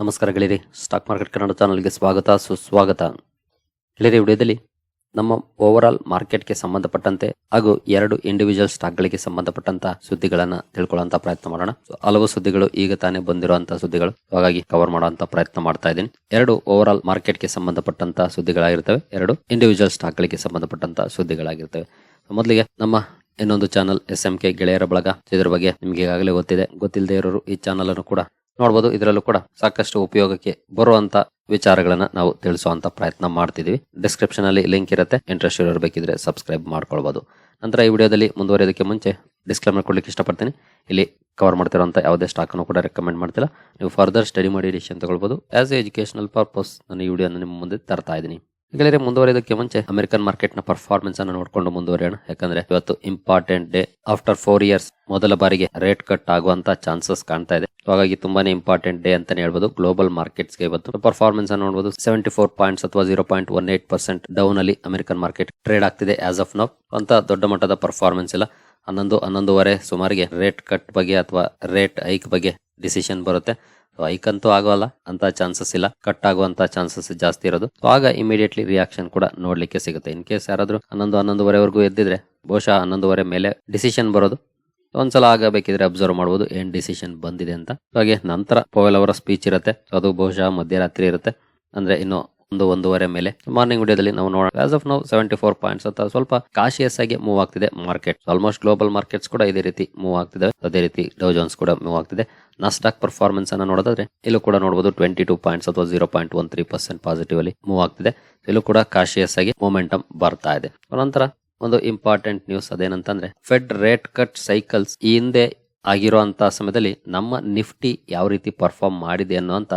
ನಮಸ್ಕಾರ ಗೆಳೆಯರಿ stock market Kannada ಚಾನಲ್ಗೆ ಸ್ವಾಗತ, ಸುಸ್ವಾಗತ. ಗೆಳೆಯರಿ ವಿಡಿಯೋದಲ್ಲಿ ನಮ್ಮ ಓವರ್ ಆಲ್ ಮಾರ್ಕೆಟ್ಗೆ ಸಂಬಂಧಪಟ್ಟಂತೆ ಹಾಗೂ ಎರಡು ಇಂಡಿವಿಜುವಲ್ ಸ್ಟಾಕ್ಗಳಿಗೆ ಸಂಬಂಧಪಟ್ಟಂತ ಸುದ್ದಿಗಳನ್ನು ತಿಳ್ಕೊಳ್ಳುವಂತ ಪ್ರಯತ್ನ ಮಾಡೋಣ. ಹಲವು ಸುದ್ದಿಗಳು ಈಗ ತಾನೇ ಬಂದಿರುವಂತಹ ಸುದ್ದಿಗಳು. ಹಾಗಾಗಿ ಕವರ್ ಮಾಡುವಂತ ಪ್ರಯತ್ನ ಮಾಡ್ತಾ ಇದ್ದೀನಿ. ಎರಡು ಓವರ್ ಆಲ್ ಮಾರ್ಕೆಟ್ಗೆ ಸಂಬಂಧಪಟ್ಟಂತ ಸುದ್ದಿಗಳಾಗಿರ್ತವೆ. ಎರಡು ಇಂಡಿವಿಜುವಲ್ ಸ್ಟಾಕ್ಗಳಿಗೆ ಸಂಬಂಧಪಟ್ಟಂತ ಸುದ್ದಿಗಳಾಗಿರ್ತವೆ. ಮೊದಲಿಗೆ ನಮ್ಮ ಇನ್ನೊಂದು ಚಾನಲ್ ಎಸ್ ಎಂ ಕೆ ಗೆಳೆಯರ ಬಳಗ. ಇದರ ಬಗ್ಗೆ ನಿಮಗೆ ಈಗಾಗಲೇ ಗೊತ್ತಿದೆ. ಗೊತ್ತಿಲ್ಲದೆ ಇರೋರು ಈ ಚಾನಲ್ ಅನ್ನು ಕೂಡ ನೋಡಬಹುದು ಇದರಲ್ಲೂ ಕೂಡ ಸಾಕಷ್ಟು ಉಪಯೋಗಕ್ಕೆ ಬರುವಂತ ವಿಚಾರಗಳನ್ನ ನಾವು ತಿಳಿಸುವಂತ ಪ್ರಯತ್ನ ಮಾಡ್ತಿದೀವಿ. ಡಿಸ್ಕ್ರಿಪ್ಷನ್ ಅಲ್ಲಿ ಲಿಂಕ್ ಇರುತ್ತೆ. ಇಂಟ್ರೆಸ್ಟ್ ಇರೋರು ಬೇಕಿದ್ರೆ ಸಬ್ಸ್ಕ್ರೈಬ್ ಮಾಡ್ಕೊಳ್ಬಹುದು ನಂತರ ಈ ವಿಡಿಯೋದಲ್ಲಿ ಮುಂದುವರಿಯೋದಕ್ಕೆ ಮುಂಚೆ ಡಿಸ್ಕ್ಲೇಮರ್ ಕೊಡ್ಲಿಕ್ಕೆ ಇಷ್ಟಪಡ್ತೀನಿ. ಇಲ್ಲಿ ಕವರ್ ಮಾಡ್ತಿರೋಂಥ ಯಾವುದೇ ಸ್ಟಾಕ್ ಅನ್ನು ಕೂಡ ರೆಕಮೆಂಡ್ ಮಾಡ್ತಿಲ್ಲ. ನೀವು ಫರ್ದರ್ ಸ್ಟಡಿ ಮಾಡಿ ಡಿಸಿಷನ್ ತಗೊಳ್ಬಹುದು ಆಸ್ ಎ ಎಜುಕೇಶನಲ್ ಪರ್ಪಸ್ ನಾನು ಈ ವಿಡಿಯೋನ ನಿಮ್ಮ ಮುಂದೆ ತರ್ತಾ ಇದ್ದೀನಿ. ಗೆಳೆಯರೆ ಮುಂದುವರೆಯೋದಕ್ಕೆ ಮುಂಚೆ ಅಮೆರಿಕನ್ ಮಾರ್ಕೆಟ್ನ ಪರ್ಫಾರ್ಮೆನ್ಸ್ ಅನ್ನು ನೋಡ್ಕೊಂಡು ಮುಂದುವರಿಯೋಣ. ಯಾಕಂದ್ರೆ ಇವತ್ತು important day after four years ಮೊದಲ ಬಾರಿಗೆ ರೇಟ್ ಕಟ್ ಆಗುವಂತ ಚಾನ್ಸಸ್ ಕಾಣ್ತಾ ಇದೆ. ಹಾಗಾಗಿ ತುಂಬಾನೇ ಇಂಪಾರ್ಟೆಂಟ್ ಡೇ ಅಂತಾನೆ ಹೇಳ್ಬೋದು. ಗ್ಲೋಬಲ್ ಮಾರ್ಕೆಟ್ಸ್ಗೆ ಇವತ್ತು ಪರ್ಫಾರ್ಮೆನ್ಸ್ ಅನ್ನು ನೋಡಬಹುದು ಸೆವೆಂಟಿ ಫೋರ್ ಪಾಯಿಂಟ್ಸ್ ಅಥವಾ zero point one eight percent down ಅಲ್ಲಿ ಅಮೆರಿಕನ್ ಮಾರ್ಕೆಟ್ ಟ್ರೇಡ್ ಆಗ್ತಿದೆ ಆಸ್ ಆಫ್ ನೌ ಅಂತ ದೊಡ್ಡ ಮಟ್ಟದ ಪರ್ಫಾರ್ಮೆನ್ಸ್ ಇಲ್ಲ. ಹನ್ನೊಂದು, ಹನ್ನೊಂದುವರೆ ಸುಮಾರಿಗೆ ರೇಟ್ ಕಟ್ ಬಗ್ಗೆ ಅಥವಾ ರೇಟ್ ಐಕ್ ಬಗ್ಗೆ ಡಿಸಿಷನ್ ಬರುತ್ತೆ. ಐಕ್ ಅಂತೂ ಆಗೋಲ್ಲ ಅಂತ ಚಾನ್ಸಸ್ ಇಲ್ಲ ಕಟ್ ಆಗುವಂತ ಚಾನ್ಸಸ್ ಜಾಸ್ತಿ ಇರೋದು. ಆಗ ಇಮಿಡಿಯೇಟ್ಲಿ ರಿಯಾಕ್ಷನ್ ಕೂಡ ನೋಡ್ಲಿಕ್ಕೆ ಸಿಗುತ್ತೆ. ಇನ್ ಕೇಸ್ ಯಾರಾದ್ರೂ ಹನ್ನೊಂದು, ಹನ್ನೊಂದುವರೆವರೆಗೂ ಎದ್ದಿದ್ರೆ, ಬಹುಶಃ ಹನ್ನೊಂದುವರೆ ಮೇಲೆ ಡಿಸಿಷನ್ ಬರೋದು. ಒಂದ್ಸಲ ಆಗಬೇಕಿದ್ರೆ ಅಬ್ಸರ್ವ್ ಮಾಡಬಹುದು ಏನ್ ಡಿಸಿಷನ್ ಬಂದಿದೆ ಅಂತ. ಹಾಗೆ ನಂತರ ಪೋವೆಲ್ ಅವರ ಸ್ಪೀಚ್ ಇರುತ್ತೆ. ಅದು ಬಹುಶಃ ಮಧ್ಯರಾತ್ರಿ ಇರುತ್ತೆ. ಅಂದ್ರೆ ಇನ್ನು ಒಂದು ಒಂದೂವರೆ ಮೇಲೆ. ಮಾರ್ನಿಂಗ್ ವಿಡಿಯೋದಲ್ಲಿ ನಾವು ನೋಡೋಣ. As of now seventy four points ಅಂತ ಸ್ವಲ್ಪ ಕಾಶಿಯಸ್ ಆಗಿ ಮೂವ್ ಆಗ್ತಿದೆ ಮಾರ್ಕೆಟ್ ಆಲ್ಮೋಸ್ಟ್ ಗ್ಲೋಬಲ್ ಮಾರ್ಕೆಟ್ಸ್ ಕೂಡ ಇದೇ ರೀತಿ ಮೂವ್ ಆಗ್ತಿದೆ ಅದೇ ರೀತಿ ಡೌ ಜೋನ್ಸ್ ಕೂಡ ಮೂವ್ ಆಗ್ತಿದೆ. ನಾಸ್ಟಾಕ್ ಪರ್ಫಾರ್ಮೆನ್ಸ್ ಅನ್ನ ನೋಡೋದಾದ್ರೆ, ಇಲ್ಲೂ ಕೂಡ ನೋಡಬಹುದು ಟ್ವೆಂಟಿ ಟೂ ಪಾಯಿಂಟ್ಸ್ ಅಥವಾ zero point one three percent positive ಅಲ್ಲಿ ಮೂವ್ ಆಗ್ತಿದೆ. ಇಲ್ಲೂ ಕೂಡ ಕಾಶಿಯಸ್ ಆಗಿ ಮೊಮೆಂಟಮ್ ಬರ್ತಾ ಇದೆ. ನಂತರ ಒಂದು ಇಂಪಾರ್ಟೆಂಟ್ ನ್ಯೂಸ್ ಅದೇನಂತಂದ್ರೆ ಫೆಡ್ ರೇಟ್ ಕಟ್ ಸೈಕಲ್ಸ್ ಈ ಹಿಂದೆ ಆಗಿರುವಂತಹ ಸಮಯದಲ್ಲಿ ನಮ್ಮ ನಿಫ್ಟಿ ಯಾವ ರೀತಿ ಪರ್ಫಾರ್ಮ್ ಮಾಡಿದೆ ಅನ್ನುವಂತ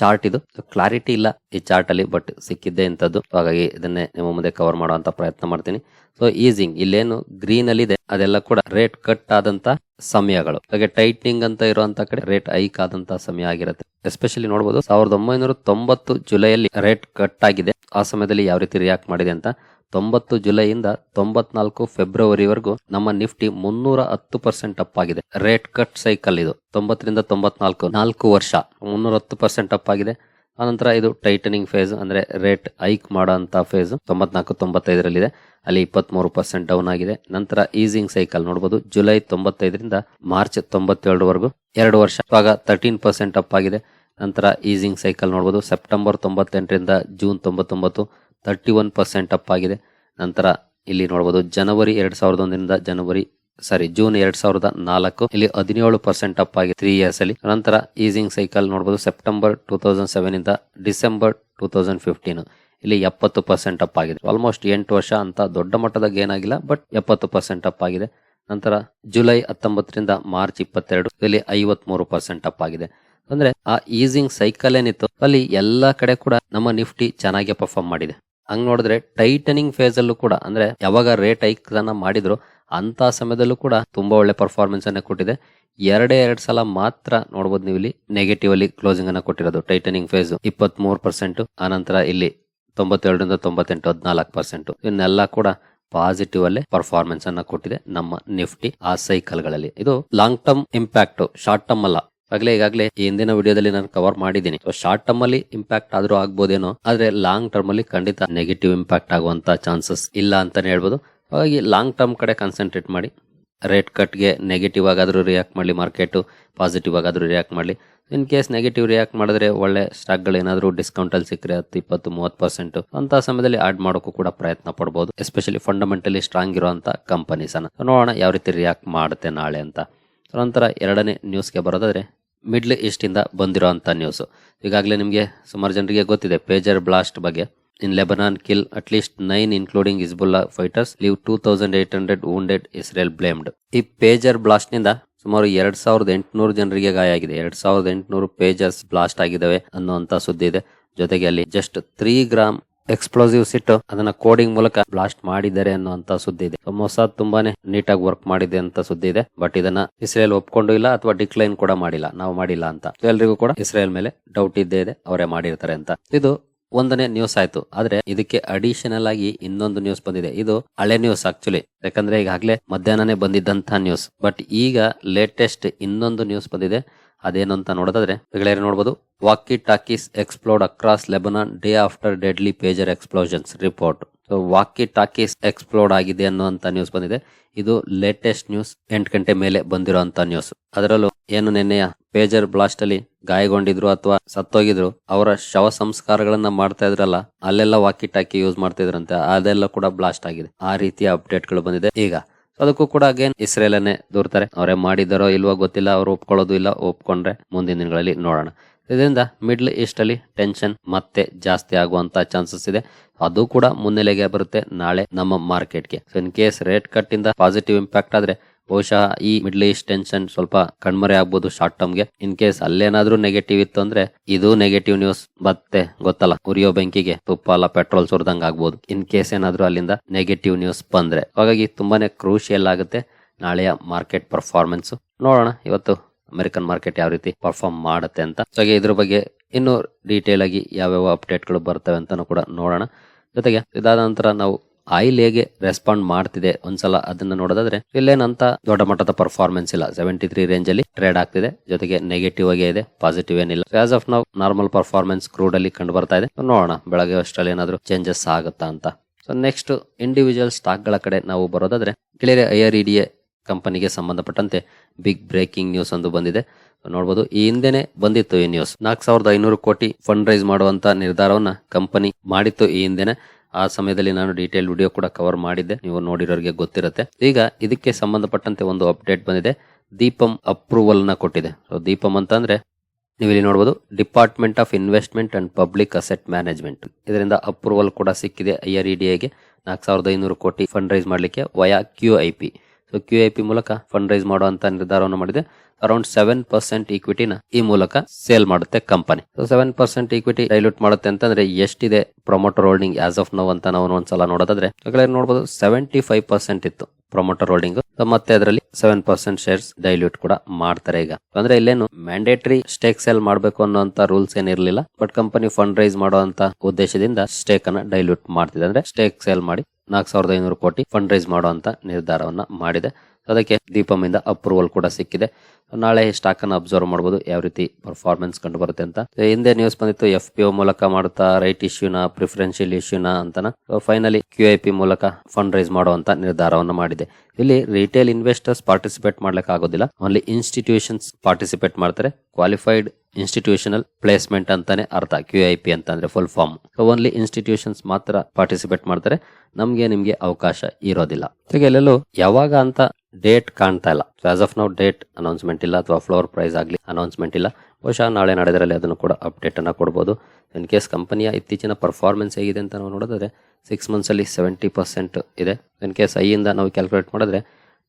ಚಾರ್ಟ್ ಇದು. ಕ್ಲಾರಿಟಿ ಇಲ್ಲ ಈ ಚಾರ್ಟ್ ಅಲ್ಲಿ ಬಟ್ ಸಿಕ್ಕಿದ್ದೆ ಇಂಥದ್ದು. ಹಾಗಾಗಿ ಇದನ್ನೇ ನಿಮ್ಮ ಮುಂದೆ ಕವರ್ ಮಾಡುವಂತ ಪ್ರಯತ್ನ ಮಾಡ್ತೀನಿ. ಸೊ ಈಸಿಂಗ್ ಇಲ್ಲೇನು ಗ್ರೀನ್ ಅಲ್ಲಿ ಇದೆ. ಅದೆಲ್ಲ ಕೂಡ ರೇಟ್ ಕಟ್ ಆದಂತ ಸಮಯಗಳು. ಹಾಗೆ ಟೈಟ್ನಿಂಗ್ ಅಂತ ಇರುವಂತ ಕಡೆ ರೇಟ್ ಹೈಕ್ ಆದಂತ ಸಮಯ ಆಗಿರುತ್ತೆ. ಎಸ್ಪೆಷಲಿ ನೋಡಬಹುದು ಸಾವಿರದ ಒಂಬೈನೂರ ತೊಂಬತ್ತು ಜುಲೈಯಲ್ಲಿ ರೇಟ್ ಕಟ್ ಆಗಿದೆ. ಆ ಸಮಯದಲ್ಲಿ ಯಾವ ರೀತಿ ರಿಯಾಕ್ಟ್ ಮಾಡಿದೆ ಅಂತ ತೊಂಬತ್ತು ಜುಲೈಯಿಂದ ತೊಂಬತ್ನಾಲ್ಕು ಫೆಬ್ರವರಿವರೆಗೂ ನಮ್ಮ ನಿಫ್ಟಿ ಮುನ್ನೂರ ಹತ್ತು ಪರ್ಸೆಂಟ್ ಅಪ್ ಆಗಿದೆ. ರೇಟ್ ಕಟ್ ಸೈಕಲ್ ಇದು. ತೊಂಬತ್ತರಿಂದ ತೊಂಬತ್ನಾಲ್ಕು. ನಾಲ್ಕು ವರ್ಷ. ಮುನ್ನೂರ ಹತ್ತು ಪರ್ಸೆಂಟ್ ಅಪ್ ಆಗಿದೆ. ಆನಂತರ ಇದು ಟೈಟನಿಂಗ್ ಫೇಸ್, ಅಂದ್ರೆ ರೇಟ್ ಹೈಕ್ ಮಾಡೋಂಥ ಫೇಸ್. ತೊಂಬತ್ನಾಲ್ಕು, ತೊಂಬತ್ತೈದರಲ್ಲಿದೆ. ಅಲ್ಲಿ ಇಪ್ಪತ್ಮೂರು ಪರ್ಸೆಂಟ್ ಡೌನ್ ಆಗಿದೆ. ನಂತರ ಈಸಿಂಗ್ ಸೈಕಲ್ ನೋಡಬಹುದು ಜುಲೈ ತೊಂಬತ್ತೈದರಿಂದ ಮಾರ್ಚ್ ತೊಂಬತ್ತೇಳರವರೆಗೂ ಎರಡು ವರ್ಷ. ಇವಾಗ ತರ್ಟೀನ್ ಪರ್ಸೆಂಟ್ ಅಪ್ ಆಗಿದೆ. ನಂತರ ಈಸಿಂಗ್ ಸೈಕಲ್ ನೋಡಬಹುದು ಸೆಪ್ಟೆಂಬರ್ ತೊಂಬತ್ತೆಂಟರಿಂದ ಜೂನ್ ತೊಂಬತ್ತೊಂಬತ್ತು. ತರ್ಟಿ ಒನ್ ಪರ್ಸೆಂಟ್ ಅಪ್ ಆಗಿದೆ. ನಂತರ ಇಲ್ಲಿ ನೋಡಬಹುದು ಜನವರಿ ಎರಡ್ ಸಾವಿರದ ಒಂದರಿಂದ ಜನವರಿ ಸಾರಿ ಜೂನ್ ಎರಡ್ ಸಾವಿರದ ನಾಲ್ಕು, ಇಲ್ಲಿ ಹದಿನೇಳು ಪರ್ಸೆಂಟ್ ಅಪ್ ಆಗಿದೆ ತ್ರೀ ಇಯರ್ಸ್ ಅಲ್ಲಿ. ನಂತರ ಈಸಿಂಗ್ ಸೈಕಲ್ ನೋಡಬಹುದು ಸೆಪ್ಟೆಂಬರ್ ಟೂ ತೌಸಂಡ್ ಸೆವೆನ್ ಇಂದ ಡಿಸೆಂಬರ್ ಟೂ ತೌಸಂಡ್ ಫಿಫ್ಟೀನ್ ಇಲ್ಲಿ ಎಪ್ಪತ್ತು ಪರ್ಸೆಂಟ್ ಅಪ್ ಆಗಿದೆ. ಆಲ್ಮೋಸ್ಟ್ ಎಂಟು ವರ್ಷ ಅಂತ ದೊಡ್ಡ ಮಟ್ಟದ ಗೇನ್ ಆಗಿಲ್ಲ ಬಟ್ ಎಪ್ಪತ್ತು ಪರ್ಸೆಂಟ್ ಅಪ್ ಆಗಿದೆ. ನಂತರ ಜುಲೈ ಹತ್ತೊಂಬತ್ತರಿಂದ ಮಾರ್ಚ್ ಇಪ್ಪತ್ತೆರಡು, ಇಲ್ಲಿ ಐವತ್ಮೂರು ಪರ್ಸೆಂಟ್ ಅಪ್ ಆಗಿದೆ. ಅಂದ್ರೆ ಆ ಈಸಿಂಗ್ ಸೈಕಲ್ ಏನಿತ್ತು, ಅಲ್ಲಿ ಎಲ್ಲಾ ಕಡೆ ಕೂಡ ನಮ್ಮ ನಿಫ್ಟಿ ಚೆನ್ನಾಗಿ ಪರ್ಫಾರ್ಮ್ ಮಾಡಿದೆ. ಹಂಗ್ ನೋಡಿದ್ರೆ ಟೈಟನಿಂಗ್ ಫೇಸ್ ಅಲ್ಲೂ ಕೂಡ, ಅಂದ್ರೆ ಯಾವಾಗ ರೇಟ್ ಹೈಕ್ ಮಾಡಿದ್ರು ಅಂತ ಸಮಯದಲ್ಲೂ ಕೂಡ ತುಂಬಾ ಒಳ್ಳೆ ಪರ್ಫಾರ್ಮೆನ್ಸ್ ಅನ್ನ ಕೊಟ್ಟಿದೆ. ಎರಡೇ ಎರಡ್ ಸಲ ಮಾತ್ರ ನೋಡಬಹುದು ನೀವು ಇಲ್ಲಿ ನೆಗೆಟಿವ್ ಅಲ್ಲಿ ಕ್ಲೋಸಿಂಗ್ ಅನ್ನ ಕೊಟ್ಟಿರೋದು ಟೈಟನಿಂಗ್ ಫೇಸ್ ಇಪ್ಪತ್ತ್ ಮೂರು ಪರ್ಸೆಂಟ್ ಆನಂತರ ಇಲ್ಲಿ ತೊಂಬತ್ತೆರಡರಿಂದ ತೊಂಬತ್ತೆಂಟು, ಹದಿನಾಲ್ಕು ಪರ್ಸೆಂಟ್ ಇವನ್ನೆಲ್ಲ ಕೂಡ ಪಾಸಿಟಿವ್ ಅಲ್ಲೇ ಪರ್ಫಾರ್ಮೆನ್ಸ್ ಅನ್ನ ಕೊಟ್ಟಿದೆ ನಮ್ಮ ನಿಫ್ಟಿ ಆ ಸೈಕಲ್ಗಳಲ್ಲಿ. ಇದು long term impact short term ಅಲ್ಲ. ಆಗ್ಲೇ ಈಗಾಗಲೇ ಈ ಹಿಂದಿನ ವಿಡಿಯೋದಲ್ಲಿ ನಾನು ಕವರ್ ಮಾಡಿದ್ದೀನಿ. ಶಾರ್ಟ್ ಟರ್ಮ್ ಅಲ್ಲಿ ಇಂಪ್ಯಾಕ್ಟ್ ಆದ್ರೂ ಆಗ್ಬೋದೇನೋ, ಆದ್ರೆ ಲಾಂಗ್ ಟರ್ಮ್ ಅಲ್ಲಿ ಖಂಡಿತ ನೆಗೆಟಿವ್ ಇಂಪ್ಯಾಕ್ಟ್ ಆಗುವಂತ ಚಾನ್ಸಸ್ ಇಲ್ಲ ಅಂತ ಹೇಳ್ಬೋದು. ಹಾಗಾಗಿ ಲಾಂಗ್ ಟರ್ಮ್ ಕಡೆ ಕಾನ್ಸಂಟ್ರೇಟ್ ಮಾಡಿ ರೇಟ್ ಕಟ್ಗೆ ನೆಗೆಟಿವ್ ಆಗಾದರೂ ರಿಯಾಕ್ಟ್ ಮಾಡಲಿ ಮಾರ್ಕೆಟು ಪಾಸಿಟಿವ್ ಆಗಾದರೂ ರಿಯಾಕ್ಟ್ ಮಾಡಲಿ. ಇನ್ ಕೇಸ್ ನೆಗೆಟಿವ್ ರಿಯಾಕ್ಟ್ ಮಾಡಿದ್ರೆ ಒಳ್ಳೆ ಸ್ಟಾಕ್ಗಳು ಏನಾದರೂ ಡಿಸ್ಕೌಂಟ್ ಅಲ್ಲಿ ಸಿಕ್ಕರೆ ಹತ್ತು, ಇಪ್ಪತ್ತು, ಮೂವತ್ತು ಪರ್ಸೆಂಟ್ ಅಂತ ಸಮಯದಲ್ಲಿ ಆಡ್ ಮಾಡೋಕ್ಕೂ ಕೂಡ ಪ್ರಯತ್ನ ಪಡ್ಬೋದು ಎಸ್ಪೆಷಲಿ ಫಂಡಮೆಂಟಲಿ ಸ್ಟ್ರಾಂಗ್ ಇರುವಂತ ಕಂಪನೀಸನ್ನು ನೋಡೋಣ ಯಾವ ರೀತಿ ರಿಯಾಕ್ಟ್ ಮಾಡುತ್ತೆ ನಾಳೆ ಅಂತ. ನಂತರ ಎರಡನೇ ನ್ಯೂಸ್ಗೆ ಬರೋದಾದ್ರೆ ಮಿಡ್ಲ್ ಈಸ್ಟಿಂದ ಬಂದಿರೋಂಥ ನ್ಯೂಸ್ ಈಗಾಗಲೇ ನಿಮಗೆ ಸುಮಾರು ಜನರಿಗೆ ಗೊತ್ತಿದೆ ಪೇಜರ್ ಬ್ಲಾಸ್ಟ್ ಬಗ್ಗೆ. In Lebanon kill at least nine including Hezbollah fighters leave two thousand eight hundred wounded Israel blamed ಈ ಪೇಜರ್ ಬ್ಲಾಸ್ಟ್ನಿಂದ ಸುಮಾರು ಎರಡ್ ಸಾವಿರದ ಎಂಟುನೂರು ಜನರಿಗೆ ಗಾಯ ಆಗಿದೆ. ಎರಡ್ ಸಾವಿರದ ಎಂಟುನೂರು ಪೇಜರ್ಸ್ ಬ್ಲಾಸ್ಟ್ ಆಗಿದ್ದಾವೆ ಅನ್ನುವಂತ ಸುದ್ದಿ ಇದೆ. ಜೊತೆಗೆ ಅಲ್ಲಿ ಜಸ್ಟ್ ತ್ರೀ ಗ್ರಾಮ್ ಎಕ್ಸ್ಪ್ಲೋಸಿವ್ಸ್ ಇಟ್ಟು ಅದನ್ನ ಕೋಡಿಂಗ್ ಮೂಲಕ ಬ್ಲಾಸ್ಟ್ ಮಾಡಿದ್ದಾರೆ ಅನ್ನುವಂತ ಸುದ್ದಿ ಇದೆ. ಮೊಸಾದ್ ತುಂಬಾನೇ ನೀಟಾಗಿ ವರ್ಕ್ ಮಾಡಿದೆ ಅಂತ ಸುದ್ದಿ ಇದೆ. ಬಟ್ ಇದನ್ನ ಇಸ್ರೇಲ್ ಒಪ್ಕೊಂಡು ಇಲ್ಲ ಅಥವಾ ಡಿಕ್ಲೈನ್ ಕೂಡ ಮಾಡಿಲ್ಲ. ನಾವು ಮಾಡಿಲ್ಲ ಅಂತ. ಎಲ್ರಿಗೂ ಕೂಡ ಇಸ್ರೇಲ್ ಮೇಲೆ ಡೌಟ್ ಇದ್ದೇ ಇದೆ. ಅವರೇ ಮಾಡಿರ್ತಾರೆ ಅಂತ. ಇದು ಒಂದನೇ ನ್ಯೂಸ್ ಆಯ್ತು. ಆದ್ರೆ ಇದಕ್ಕೆ ಅಡಿಷನಲ್ ಆಗಿ ಇನ್ನೊಂದು ನ್ಯೂಸ್ ಬಂದಿದೆ. ಇದು ಹಳೆ ನ್ಯೂಸ್ ಆಕ್ಚುಲಿ ಯಾಕಂದ್ರೆ ಈಗಾಗಲೇ ಮಧ್ಯಾಹ್ನನೇ ಬಂದಿದ್ದಂತ ನ್ಯೂಸ್ ಬಟ್ ಈಗ ಲೇಟೆಸ್ಟ್ ಇನ್ನೊಂದು ನ್ಯೂಸ್ ಬಂದಿದೆ. ಅದೇನು ಅಂತ ನೋಡೋದಾದ್ರೆ, ಗೆಳೆಯರು ನೋಡಬಹುದು walkie talkies explode across Lebanon day after deadly pager explosions report. So walkie talkies explode ಆಗಿದೆ ಅನ್ನುವಂತ ನ್ಯೂಸ್ ಬಂದಿದೆ. ಇದು ಲೇಟೆಸ್ಟ್ ನ್ಯೂಸ್ ಎಂಟು ಗಂಟೆ ಮೇಲೆ ಬಂದಿರುವಂತ ನ್ಯೂಸ್ ಅದರಲ್ಲೂ ಏನು ನಿನ್ನೆಯ ಪೇಜರ್ ಬ್ಲಾಸ್ಟ್ ಅಲ್ಲಿ ಗಾಯಗೊಂಡಿದ್ರು ಅಥವಾ ಸತ್ತೋಗಿದ್ರು, ಅವರ ಶವ ಸಂಸ್ಕಾರಗಳನ್ನ ಮಾಡ್ತಾ ಇದ್ರಲ್ಲ, ಅಲ್ಲೆಲ್ಲ ವಾಕಿ ಟಾಕಿ ಯೂಸ್ ಮಾಡ್ತಿದ್ರಂತೆ ಅದೆಲ್ಲ ಕೂಡ ಬ್ಲಾಸ್ಟ್ ಆಗಿದೆ. ಆ ರೀತಿಯ ಅಪ್ಡೇಟ್ಗಳು ಬಂದಿದೆ. ಈಗ ಅದಕ್ಕೂ ಕೂಡ ಅಗೇನ್ ಇಸ್ರೇಲನ್ನೇ ದೂರ್ತಾರೆ. ಅವರೇ ಮಾಡಿದಾರೋ ಇಲ್ವೋ ಗೊತ್ತಿಲ್ಲ, ಅವ್ರು ಒಪ್ಕೊಳ್ಳೋದು ಇಲ್ಲ, ಒಪ್ಕೊಂಡ್ರೆ ಮುಂದಿನ ದಿನಗಳಲ್ಲಿ ನೋಡೋಣ. ಇದರಿಂದ ಮಿಡ್ಲ್ ಈಸ್ಟ್ ಅಲ್ಲಿ ಟೆನ್ಷನ್ ಮತ್ತೆ ಜಾಸ್ತಿ ಆಗುವಂತ ಚಾನ್ಸಸ್ ಇದೆ. ಅದು ಕೂಡ ಮುನ್ನೆಲೆಗೆ ಬರುತ್ತೆ ನಾಳೆ ನಮ್ಮ ಮಾರ್ಕೆಟ್ಗೆ so in case rate cut ಇಂದ ಪಾಸಿಟಿವ್ ಇಂಪ್ಯಾಕ್ಟ್ ಆದ್ರೆ ಬಹುಶಃ ಈ ಮಿಡ್ಲ್ ಈಸ್ಟ್ ಟೆನ್ಷನ್ ಸ್ವಲ್ಪ ಕಣ್ಮರೆ ಆಗ್ಬೋದು ಶಾರ್ಟ್ ಟರ್ಮ್ಗೆ ಇನ್ ಕೇಸ್ ಅಲ್ಲೇನಾದ್ರೂ ನೆಗೆಟಿವ್ ಇತ್ತು ಅಂದ್ರೆ ಇದು ನೆಗೆಟಿವ್ ನ್ಯೂಸ್ ಮತ್ತೆ ಗೊತ್ತಲ್ಲ. ಉರಿಯೋ ಬೆಂಕಿಗೆ ತುಪ್ಪ ಅಲ್ಲ ಪೆಟ್ರೋಲ್ ಸುರಿದಂಗ್ ಆಗ್ಬೋದು. ಇನ್ ಕೇಸ್ ಏನಾದ್ರೂ ಅಲ್ಲಿಂದ ನೆಗೆಟಿವ್ ನ್ಯೂಸ್ ಬಂದ್ರೆ. ಹಾಗಾಗಿ ತುಂಬಾನೇ ಕ್ರೂಷಿಯಲ್ ಆಗುತ್ತೆ ನಾಳೆಯ ಮಾರ್ಕೆಟ್ ಪರ್ಫಾರ್ಮೆನ್ಸ್ ನೋಡೋಣ ಇವತ್ತು ಅಮೆರಿಕನ್ ಮಾರ್ಕೆಟ್ ಯಾವ ರೀತಿ ಪರ್ಫಾರ್ಮ್ ಮಾಡುತ್ತೆ ಅಂತ. ಹಾಗೆ ಇದ್ರ ಬಗ್ಗೆ ಇನ್ನೂ ಡೀಟೇಲ್ ಆಗಿ ಯಾವ್ಯಾವ ಅಪ್ಡೇಟ್ಗಳು ಬರ್ತವೆ ಅಂತಾನು ಕೂಡ ನೋಡೋಣ. ಜೊತೆಗೆ ಇದಾದ ನಂತರ ನಾವು ಆಯಿಲ್ ಹೇಗೆ ರೆಸ್ಪಾಂಡ್ ಮಾಡ್ತಿದೆ. ಒಂದ್ಸಲ ಅದನ್ನ ನೋಡೋದಾದ್ರೆ, ಇಲ್ಲೇನಂತ ದೊಡ್ಡ ಮಟ್ಟದ ಪರ್ಫಾರ್ಮೆನ್ಸ್ ಇಲ್ಲ. ಸೆವೆಂಟಿ ತ್ರೀ ರೇಂಜ್ ಅಲ್ಲಿ ಟ್ರೇಡ್ ಆಗ್ತಿದೆ. ಜೊತೆಗೆ ನೆಗೆಟಿವ್ ಆಗಿ ಇದೆ. ಪಾಸಿಟಿವ್ ಏನಿಲ್ಲ. ಆಸ್ ಆಫ್ ನಾವು ನಾರ್ಮಲ್ ಪರ್ಫಾರ್ಮೆನ್ಸ್ ಕ್ರೂಡ್ ಅಲ್ಲಿ ಕಂಡು ಬರ್ತಾ ಇದೆ. ನೋಡೋಣ. ಬೆಳಗ್ಗೆ ಅಷ್ಟರಲ್ಲಿ ಏನಾದ್ರು ಚೇಂಜಸ್ ಆಗುತ್ತಾ ಅಂತ. ಸೊ ನೆಕ್ಸ್ಟ್ ಇಂಡಿವಿಜುವಲ್ ಸ್ಟಾಕ್ಗಳ ಕಡೆ ನಾವು ಬರೋದಾದ್ರೆ, ಗೆಳೆಯರೆ ಐಆರ್ ಆರ್ ಇ ಕಂಪನಿಗೆ ಸಂಬಂಧಪಟ್ಟಂತೆ ಬಿಗ್ ಬ್ರೇಕಿಂಗ್ ನ್ಯೂಸ್ ಒಂದು ಬಂದಿದೆ. ನೋಡಬಹುದು ಈ ಹಿಂದೆನೆ ಬಂದಿತ್ತು ಈ ನ್ಯೂಸ್ ನಾಲ್ಕು ಸಾವಿರದ ಐನೂರು ಕೋಟಿ ಫಂಡ್ ರೈಸ್ ಮಾಡುವಂತ ನಿರ್ಧಾರವನ್ನ ಕಂಪನಿ ಮಾಡಿತ್ತು ಈ ಹಿಂದೆನೆ. ಆ ಸಮಯದಲ್ಲಿ ನಾನು ಡೀಟೇಲ್ ವಿಡಿಯೋ ಕೂಡ ಕವರ್ ಮಾಡಿದ್ದೆ. ನೀವು ನೋಡಿರೋರಿಗೆ ಗೊತ್ತಿರುತ್ತೆ. ಈಗ ಇದಕ್ಕೆ ಸಂಬಂಧಪಟ್ಟಂತೆ ಒಂದು ಅಪ್ಡೇಟ್ ಬಂದಿದೆ. ದೀಪಂ ಅಪ್ರೂವಲ್ನ ಕೊಟ್ಟಿದೆ. ದೀಪಂ ಅಂತಂದ್ರೆ ನೀವು ಇಲ್ಲಿ ನೋಡಬಹುದು department of investment and public asset management ಇದರಿಂದ ಅಪ್ರೂವಲ್ ಕೂಡ ಸಿಕ್ಕಿದೆ. ಐ ಆರ್ಗೆ ನಾಲ್ಕು ಸಾವಿರದ ಐನೂರು ಕೋಟಿ ಫಂಡ್ ರೈಸ್ ಮಾಡಲಿಕ್ಕೆ via Q I P Q I P ಮೂಲಕ ಫಂಡ್ ರೈಸ್ ಮಾಡುವಂತ ನಿರ್ಧಾರವನ್ನು ಮಾಡಿದೆ. ಅರೌಂಡ್ ಸೆವೆನ್ ಪರ್ಸೆಂಟ್ ಇಕ್ವಿಟಿನ ಈ ಮೂಲಕ ಸೇಲ್ ಮಾಡುತ್ತೆ company seven percent equity dilute ಮಾಡುತ್ತೆ ಅಂತಂದ್ರೆ ಎಷ್ಟಿದೆ promoter holding as of now ಅಂತ ನಾವು ಒಂದ್ಸಲ ನೋಡೋದಾದ್ರೆ ನೋಡಬಹುದು ಸೆವೆಂಟಿ ಫೈವ್ ಪರ್ಸೆಂಟ್ ಇತ್ತು ಪ್ರೊಮೋಟರ್ ಹೋಲ್ಡಿಂಗ್ ಮತ್ತೆ ಅದರಲ್ಲಿ ಸೆವೆನ್ ಪರ್ಸೆಂಟ್ ಶೇರ್ಸ್ ಡೈಲ್ಯೂಟ್ ಕೂಡ ಮಾಡ್ತಾರೆ ಈಗ. ಅಂದ್ರೆ ಇಲ್ಲೇನು ಮ್ಯಾಂಡೇಟರಿ ಸ್ಟೇಕ್ ಸೇಲ್ ಮಾಡಬೇಕು ಅನ್ನೋಂತ ರೂಲ್ಸ್ ಏನಿರಲಿಲ್ಲ ಬಟ್ ಕಂಪನಿ ಫಂಡ್ ರೈಸ್ ಮಾಡುವಂತ ಉದ್ದೇಶದಿಂದ ಸ್ಟೇಕ್ ಅನ್ನ ಡೈಲ್ಯೂಟ್ ಮಾಡ್ತಿದೆ. ಅಂದ್ರೆ ಸ್ಟೇಕ್ ಸೇಲ್ ಮಾಡಿ ನಾಲ್ಕು ಸಾವಿರದ ಐನೂರು ಕೋಟಿ ಫಂಡ್ ರೈಸ್ ಮಾಡುವಂತ ನಿರ್ಧಾರವನ್ನ ಮಾಡಿದೆ. ಅದಕ್ಕೆ ದೀಪಮಿಂದ ಅಪ್ರೂವಲ್ ಕೂಡ ಸಿಕ್ಕಿದೆ. ನಾಳೆ ಸ್ಟಾಕ್ ಅನ್ನು ಅಬ್ಸರ್ವ್ ಮಾಡಬಹುದು ಯಾವ ರೀತಿ ಪರ್ಫಾರ್ಮೆನ್ಸ್ ಕಂಡು ಬರುತ್ತೆ ಅಂತ ಹಿಂದೆ ನ್ಯೂಸ್ ಬಂದಿತ್ತು ಎಫ್ ಪಿ ಒ ಮೂಲಕ ಮಾಡುತ್ತಾ ರೈಟ್ ಇಶ್ಯೂನ ಪ್ರಿಫರೆನ್ಷಿಯಲ್ ಇಶ್ಯೂನ ಅಂತನ. ಫೈನಲಿ ಕ್ಯೂ ಐ ಪಿ ಮೂಲಕ ಫಂಡ್ ರೈಸ್ ಮಾಡುವಂತ ನಿರ್ಧಾರವನ್ನು ಮಾಡಿದೆ. ಇಲ್ಲಿ ರಿಟೇಲ್ ಇನ್ವೆಸ್ಟರ್ಸ್ ಪಾರ್ಟಿಸಿಪೇಟ್ ಮಾಡ್ಲಿಕ್ಕೆ ಆಗೋದಿಲ್ಲ. ಓನ್ಲಿ ಇನ್ಸ್ಟಿಟ್ಯೂಷನ್ಸ್ ಪಾರ್ಟಿಸಿಪೇಟ್ ಮಾಡ್ತಾರೆ. ಕ್ವಾಲಿಫೈಡ್ ಇನ್ಸ್ಟಿಟ್ಯೂಷನಲ್ ಪ್ಲೇಸ್ಮೆಂಟ್ ಅಂತಾನೆ ಅರ್ಥ ಕ್ಯೂ ಐ ಪಿ ಅಂತಂದ್ರೆ ಫುಲ್ ಫಾರ್ಮ್ ಓನ್ಲಿ ಇನ್ಸ್ಟಿಟ್ಯೂಷನ್ಸ್ ಮಾತ್ರ ಪಾರ್ಟಿಸಿಪೇಟ್ ಮಾಡ್ತಾರೆ. ನಮ್ಗೆ ನಿಮ್ಗೆ ಅವಕಾಶ ಇರೋದಿಲ್ಲ. ಎಲ್ಲೆಲ್ಲೂ ಯಾವಾಗ ಅಂತ ಡೇಟ್ ಕಾಣ್ತಾ ಇಲ್ಲ. So as of now date announcement ಇಲ್ಲ ಅಥವಾ ಫ್ಲೋರ್ ಪ್ರೈಸ್ ಆಗಲಿ ಅನೌನ್ಸ್ಮೆಂಟ್ ಇಲ್ಲ. ಬಹುಶಃ ನಾಳೆ ನಡೆದರಲ್ಲಿ ಅದನ್ನು ಕೂಡ ಅಪ್ಡೇಟ್ ಅನ್ನ ಕೊಡ್ಬೋದು. ಇನ್ ಕೇಸ್ ಕಂಪನಿಯ ಇತ್ತೀಚಿನ ಪರ್ಫಾರ್ಮೆನ್ಸ್ ಹೇಗಿದೆ ಅಂತ ನಾವು ನೋಡೋದಾದ್ರೆ ಸಿಕ್ಸ್ ಮಂತ್ಸ್ ಅಲ್ಲಿ ಸೆವೆಂಟಿ ಪರ್ಸೆಂಟ್ ಇದೆ. ಇನ್ ಕೇಸ್ ಐಯಿಂದ ನಾವು ಕ್ಯಾಲ್ಕುಲೇಟ್ ಮಾಡಿದ್ರೆ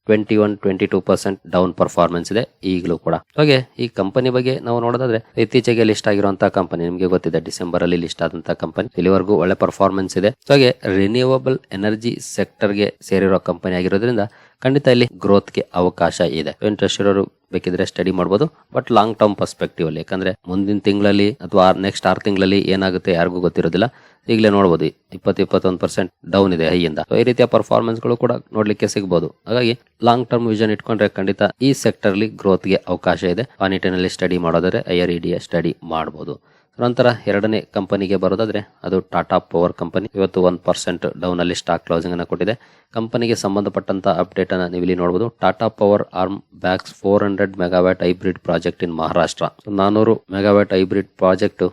twenty one twenty two percent down performance ಇದೆ ಈಗಲೂ ಕೂಡ. ಹಾಗೆ, ಈ ಕಂಪನಿ ಬಗ್ಗೆ ನಾವು ನೋಡೋದಾದ್ರೆ, ಇತ್ತೀಚೆಗೆ ಲಿಸ್ಟ್ ಆಗಿರುವಂತಹ ಕಂಪನಿ ನಿಮಗೆ ಗೊತ್ತಿದೆ ಡಿಸೆಂಬರ್ ಅಲ್ಲಿ ಲಿಸ್ಟ್ ಆದಂತಹ ಕಂಪನಿ ಇಲ್ಲಿವರೆಗೂ ಒಳ್ಳೆ ಪರ್ಫಾರ್ಮೆನ್ಸ್ ಇದೆ. ಹಾಗೆ ರಿನ್ಯೂವಬಲ್ ಎನರ್ಜಿ ಸೆಕ್ಟರ್ಗೆ ಸೇರಿರೋ ಕಂಪನಿ ಆಗಿರೋದ್ರಿಂದ ಖಂಡಿತ ಇಲ್ಲಿ ಗ್ರೋತ್ಗೆ ಅವಕಾಶ ಇದೆ. ಇಂಟ್ರೆಸ್ಟ್ ಇರೋರು ಬೇಕಿದ್ರೆ ಸ್ಟಡಿ ಮಾಡಬಹುದು ಬಟ್ ಲಾಂಗ್ ಟರ್ಮ್ ಪರ್ಸ್ಪೆಕ್ಟಿವ್ ಅಲ್ಲಿ. ಯಾಕಂದ್ರೆ ಮುಂದಿನ ತಿಂಗಳಲ್ಲಿ ಅಥವಾ ನೆಕ್ಸ್ಟ್ ಆರು ತಿಂಗಳಲ್ಲಿ ಏನಾಗುತ್ತೆ ಯಾರಿಗೂ ಗೊತ್ತಿರೋದಿಲ್ಲ. ಈಗಲೇ ನೋಡಬಹುದು ಇಪ್ಪತ್ತು, ಇಪ್ಪತ್ತೊಂದು ಪರ್ಸೆಂಟ್ ಡೌನ್ ಇದೆ ಹೈಯಿಂದ. ಈ ರೀತಿಯ ಪರ್ಫಾರ್ಮೆನ್ಸ್ಗಳು ಕೂಡ ನೋಡ್ಲಿಕ್ಕೆ ಸಿಗಬಹುದು ಹಾಗಾಗಿ ಲಾಂಗ್ ಟರ್ಮ್ ವಿಷನ್ ಇಟ್ಕೊಂಡ್ರೆ ಖಂಡಿತ ಈ ಸೆಕ್ಟರ್ ಅಲ್ಲಿ ಗ್ರೋತ್ಗೆ ಅವಕಾಶ ಇದೆ. ಆ ನಿಟ್ಟಿನಲ್ಲಿ ಸ್ಟಡಿ ಮಾಡೋದರೆ ಐ ಆರ್ ಇ ಸ್ಟಡಿ ಮಾಡಬಹುದು ನಂತರ ಎರಡನೇ ಕಂಪನಿಗೆ ಬರೋದಾದರೆ ಅದು ಟಾಟಾ ಪವರ್ ಕಂಪನಿ. ಇವತ್ತು ಒನ್ ಪರ್ಸೆಂಟ್ ಡೌನ್ ಅಲ್ಲಿ ಸ್ಟಾಕ್ ಕ್ಲೋಸಿಂಗ್ ಅನ್ನು ಕೊಟ್ಟಿದೆ. ಕಂಪನಿಗೆ ಸಂಬಂಧಪಟ್ಟಂತ ಅಪ್ಡೇಟ್ ಅನ್ನು ನೀವು ಇಲ್ಲಿ ನೋಡಬಹುದು Tata power arm bags four hundred megawatt hybrid project in Maharashtra ನಾನೂರು ಮೆಗಾವ್ಯಾಟ್ ಹೈಬ್ರಿಡ್ ಪ್ರಾಜೆಕ್ಟ್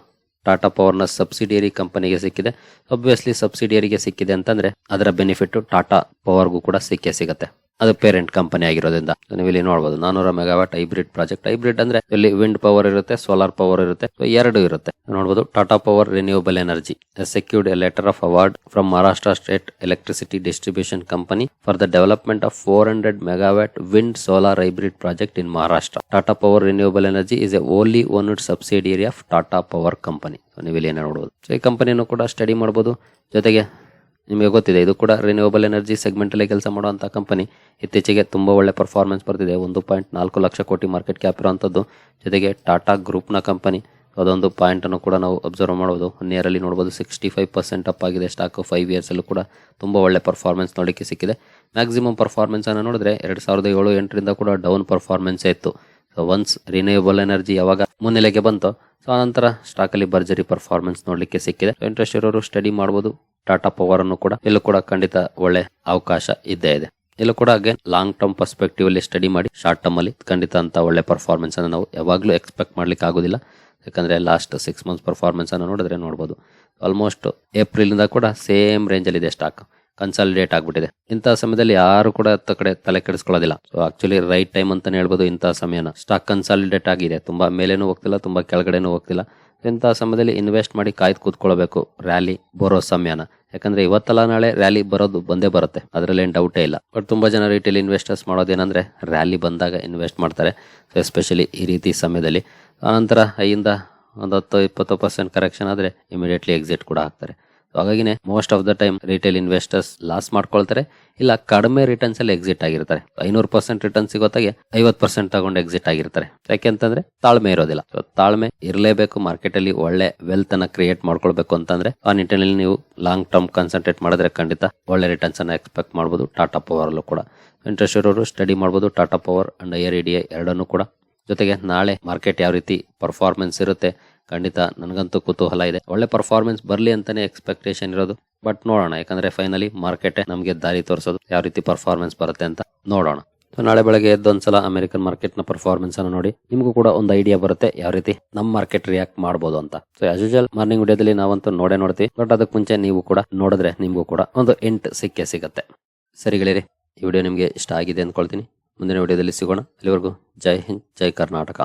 ಟಾಟಾ ಪವರ್ನ ಸಬ್ಸಿಡಿಯರಿ ಕಂಪನಿಗೆ ಸಿಕ್ಕಿದೆ. ಅಬ್ವಿಯಸ್ಲಿ ಸಬ್ಸಿಡಿಯರಿಗೆ ಸಿಕ್ಕಿದೆ ಅಂತಂದ್ರೆ ಅದರ ಬೆನಿಫಿಟ್ ಟಾಟಾ ಪವರ್ಗೂ ಕೂಡ ಸಿಕ್ಕೇ ಸಿಗುತ್ತೆ. ಅದು ಪೇರೆಂಟ್ ಕಂಪನಿ ಆಗಿರೋದ್ರಿಂದ. ನೀವು ಇಲ್ಲಿ ನೋಡಬಹುದು ನಾನೂರ ಮೆಗಾವಾಟ್ ಹೈಬ್ರಿಡ್ ಪ್ರಾಜೆಕ್ಟ್ ಹೈಬ್ರಿಡ್ ಅಂದ್ರೆ ಇಲ್ಲಿ ವಿಂಡ್ ಪವರ್ ಇರುತ್ತೆ ಸೋಲಾರ್ ಪವರ್ ಇರುತ್ತೆ ಎರಡು ಇರುತ್ತೆ. ನೋಡಬಹುದು Tata Power renewable energy secured letter of award from Maharashtra state electricity distribution company for the development of four hundred megawatt wind solar hybrid project in Maharashtra Tata Power renewable energy is a only owned subsidiary of Tata Power company ನೀವು ಇಲ್ಲಿ ನೋಡಬಹುದು so ಈ ಕಂಪನಿಯನ್ನು ಕೂಡ study ಮಾಡಬಹುದು ಜೊತೆಗೆ ನಿಮಗೆ ಗೊತ್ತಿದೆ, ಇದು ಕೂಡ ರಿನ್ಯೂವಬಲ್ ಎನರ್ಜಿ ಸೆಗ್ಮೆಂಟಲ್ಲೇ ಕೆಲಸ ಮಾಡುವಂಥ ಕಂಪನಿ ಇತ್ತೀಚೆಗೆ ತುಂಬ ಒಳ್ಳೆ ಪರ್ಫಾರ್ಮೆನ್ಸ್ ಬರ್ತಿದೆ. ಒಂದು ಪಾಯಿಂಟ್ ನಾಲ್ಕು ಲಕ್ಷ ಕೋಟಿ ಮಾರ್ಕೆಟ್ ಕ್ಯಾಪ್ ಇರುವಂಥದ್ದು ಜೊತೆಗೆ ಟಾಟಾ ಗ್ರೂಪ್ನ ಕಂಪನಿ ಅದೊಂದು ಪಾಯಿಂಟನ್ನು ಕೂಡ ನಾವು ಅಬ್ಸರ್ವ್ ಮಾಡ್ಬೋದು. ಒನ್ ನೋಡ್ಬೋದು ಸಿಕ್ಸ್ಟಿ ಫೈವ್ ಪರ್ಸೆಂಟ್ ಅಪ್ ಆಗಿದೆ ಸ್ಟಾಕ್ ಫೈವ್ ಇಯರ್ಸಲ್ಲೂ ಕೂಡ ತುಂಬ ಒಳ್ಳೆ ಪರ್ಫಾರ್ಮೆನ್ಸ್ ನೋಡಲಿಕ್ಕೆ ಸಿಕ್ಕಿದೆ. ಮ್ಯಾಕ್ಸಿಮಮ್ ಪರ್ಫಾರ್ಮೆನ್ಸನ್ನು ನೋಡಿದ್ರೆ ಎರಡು ಸಾವಿರದ ಏಳು ಎಂಟರಿಂದ ಕೂಡ ಡೌನ್ ಪರ್ಫಾರ್ಮೆನ್ಸೇ ಇತ್ತು. ಸೊ ಒನ್ಸ್ ರಿನ್ಯೂಯಬಲ್ ಎನರ್ಜಿ ಯಾವಾಗ ಮುನ್ನೆಲೆಗೆ ಬಂತೋ ಸೊ ಆನಂತರ ಸ್ಟಾಕ್ ಅಲ್ಲಿ ಭರ್ಜರಿ ಪರ್ಫಾರ್ಮೆನ್ಸ್ ನೋಡ್ಲಿಕ್ಕೆ ಸಿಕ್ಕಿದೆ. ಇಂಟ್ರೆಸ್ಟ್ ಇರೋರು ಸ್ಟಡಿ ಮಾಡಬಹುದು ಟಾಟಾ ಪವರ್ ಅನ್ನು ಕೂಡ ಇಲ್ಲೂ ಕೂಡ ಖಂಡಿತ ಒಳ್ಳೆ ಅವಕಾಶ ಇದ್ದೇ ಇದೆ. ಇಲ್ಲೂ ಕೂಡ ಹಾಗೆ ಲಾಂಗ್ ಟರ್ಮ್ ಪರ್ಸ್ಪೆಕ್ಟಿವ್ ಅಲ್ಲಿ ಸ್ಟಡಿ ಮಾಡಿ ಶಾರ್ಟ್ ಟರ್ಮ್ ಅಲ್ಲಿ ಖಂಡಿತ ಅಂತ ಒಳ್ಳೆ ಪರ್ಫಾರ್ಮೆನ್ಸ್ ಅನ್ನು ನಾವು ಯಾವಾಗಲೂ ಎಕ್ಸ್ಪೆಕ್ಟ್ ಮಾಡ್ಲಿಕ್ಕೆ ಆಗೋದಿಲ್ಲ. ಯಾಕಂದ್ರೆ ಲಾಸ್ಟ್ ಸಿಕ್ಸ್ ಮಂತ್ಸ್ ಪರ್ಫಾರ್ಮೆನ್ಸ್ ಅನ್ನು ನೋಡಿದ್ರೆ ನೋಡಬಹುದು ಆಲ್ಮೋಸ್ಟ್ ಏಪ್ರಿಲ್ ಇಂದ ಕೂಡ ಸೇಮ್ ರೇಂಜ್ ಅಲ್ಲಿ ಇದೆ ಸ್ಟಾಕ್ ಕನ್ಸಾಲಿಡೇಟ್ ಆಗ್ಬಿಟ್ಟಿದೆ. ಇಂತಹ ಸಮಯದಲ್ಲಿ ಯಾರು ಕೂಡ ಕಡೆ ತಲೆ ಕೆಡಿಸ್ಕೊಳ್ಳೋದಿಲ್ಲ. ಸೊ ಆಕ್ಚುಲಿ ರೈಟ್ ಟೈಮ್ ಅಂತಾನೆ ಹೇಳ್ಬೋದು ಇಂತಹ ಸಮಯನ. ಸ್ಟಾಕ್ ಕನ್ಸಾಲಿಡೇಟ್ ಆಗಿದೆ. ತುಂಬಾ ಮೇಲೇನೂ ಹೋಗ್ತಿಲ್ಲ, ತುಂಬಾ ಕೆಳಗಡೆನೂ ಹೋಗ್ತಿಲ್ಲ. ಇಂತಹ ಸಮಯದಲ್ಲಿ ಇನ್ವೆಸ್ಟ್ ಮಾಡಿ ಕಾಯ್ದು ಕೂತ್ಕೊಳ್ಬೇಕು. ರ್ಯಾಲಿ ಬರೋ ಸಮಯನ. ಯಾಕಂದ್ರೆ ಇವತ್ತಲ್ಲ ನಾಳೆ ರ್ಯಾಲಿ ಬರೋದು ಬಂದೇ ಬರುತ್ತೆ. ಅದರಲ್ಲಿ ಏನು ಡೌಟೇ ಇಲ್ಲ. ಬಟ್ ತುಂಬಾ ಜನ ರೀಟೇಲ್ ಇನ್ವೆಸ್ಟರ್ಸ್ ಮಾಡೋದೇನಂದ್ರೆ ರ್ಯಾಲಿ ಬಂದಾಗ ಇನ್ವೆಸ್ಟ್ ಮಾಡ್ತಾರೆ. ಎಸ್ಪೆಷಲಿ ಈ ರೀತಿ ಸಮಯದಲ್ಲಿ. ಆನಂತರ ಐಯಿಂದ ಒಂದು ಹತ್ತು ಇಪ್ಪತ್ತು ಪರ್ಸೆಂಟ್ ಕರೆಕ್ಷನ್ ಆದ್ರೆ ಇಮಿಡಿಯೇಟ್ಲಿ ಎಕ್ಸಿಟ್ ಕೂಡ So ಹಾಗಾಗಿನೇ most of the time retail investors loss ಮಾಡ್ಕೊಳ್ತಾರೆ. ಇಲ್ಲ, ಕಡಿಮೆ ರಿಟರ್ನ್ಸ್ ಅಲ್ಲಿ ಎಕ್ಸಿಟ್ ಆಗಿರ್ತಾರೆ. ಐನೂರು ಪರ್ಸೆಂಟ್ ರಿಟರ್ನ್ ಸಿಗೋತಾಗೆ ಐವತ್ ಪರ್ಸೆಂಟ್ ತಗೊಂಡು ಎಕ್ಸಿಟ್ ಆಗಿರ್ತಾರೆ. ಯಾಕೆಂತಂದ್ರೆ ತಾಳ್ಮೆ ಇರೋದಿಲ್ಲ. ತಾಳ್ಮೆ ಇರಲೇಬೇಕು ಮಾರ್ಕೆಟ್ ಅಲ್ಲಿ ಒಳ್ಳೆ ವೆಲ್ತ್ ಅನ್ನ ಕ್ರಿಯೇಟ್ ಮಾಡ್ಕೊಳ್ಬೇಕು ಅಂತಂದ್ರೆ ಆ ನಿಟ್ಟಿನಲ್ಲಿ ನೀವು ಲಾಂಗ್ ಟರ್ಮ್ ಕಾನ್ಸಂಟ್ರೇಟ್ ಮಾಡಿದ್ರೆ ಖಂಡಿತ ಒಳ್ಳೆ ರಿಟರ್ನ್ಸ್ ಅನ್ನ ಎಕ್ಸ್ಪೆಕ್ಟ್ ಮಾಡಬಹುದು ಟಾಟಾ ಪವರ್ ಅಲ್ಲೂ ಕೂಡ. ಇಂಟ್ರೆಸ್ಟ್ ಇರೋರು ಸ್ಟಡಿ ಮಾಡಬಹುದು Tata power and air India ಎರಡನ್ನೂ ಕೂಡ. ಜೊತೆಗೆ ನಾಳೆ ಮಾರ್ಕೆಟ್ ಯಾವ ರೀತಿ ಪರ್ಫಾರ್ಮೆನ್ಸ್ ಇರುತ್ತೆ ಖಂಡಿತ ನನಗಂತೂ ಕುತೂಹಲ ಇದೆ. ಒಳ್ಳೆ ಪರ್ಫಾರ್ಮೆನ್ಸ್ ಬರಲಿ ಅಂತಾನೆ ಎಕ್ಸ್ಪೆಕ್ಟೇಷನ್ ಇರೋದು. ಬಟ್ ನೋಡೋಣ, ಯಾಕಂದ್ರೆ ಫೈನಲಿ ಮಾರ್ಕೆಟ್ ನಮಗೆ ದಾರಿ ತೋರಿಸೋದು. ಯಾವ ರೀತಿ ಪರ್ಫಾರ್ಮೆನ್ಸ್ ಬರುತ್ತೆ ಅಂತ ನೋಡೋಣ. ನಾಳೆ ಬೆಳಗ್ಗೆ ಎದ್ದೊಂದ್ಸಲ ಅಮೆರಿಕನ್ ಮಾರ್ಕೆಟ್ನ ಪರ್ಫಾರ್ಮೆನ್ಸ್ ಅನ್ನು ನೋಡಿ, ನಿಮಗೂ ಕೂಡ ಒಂದು ಐಡಿಯಾ ಬರುತ್ತೆ ಯಾವ ರೀತಿ ನಮ್ಮ ಮಾರ್ಕೆಟ್ ರಿಯಾಕ್ಟ್ ಮಾಡಬಹುದು ಅಂತ. ಸೊ ಆಸ್ ಯೂಶಲ್ ಮಾರ್ನಿಂಗ್ ವಿಡಿಯೋದಲ್ಲಿ ನಾವಂತೂ ನೋಡೇ ನೋಡ್ತೀವಿ. ಬಟ್ ಅದಕ್ಕೆ ಮುಂಚೆ ನೀವು ಕೂಡ ನೋಡಿದ್ರೆ ನಿಮಗೂ ಕೂಡ ಒಂದು ಎಂಟು ಸಿಕ್ಕೇ ಸಿಗುತ್ತೆ. ಸರಿಗಳಿರಿ ಈ ವಿಡಿಯೋ ನಿಮಗೆ ಇಷ್ಟ ಆಗಿದೆ ಅಂದ್ಕೊಳ್ತೀನಿ. ಮುಂದಿನ ವಿಡಿಯೋದಲ್ಲಿ ಸಿಗೋಣ. ಅಲ್ಲಿವರೆಗೂ ಜೈ ಹಿಂದ್, ಜೈ ಕರ್ನಾಟಕ.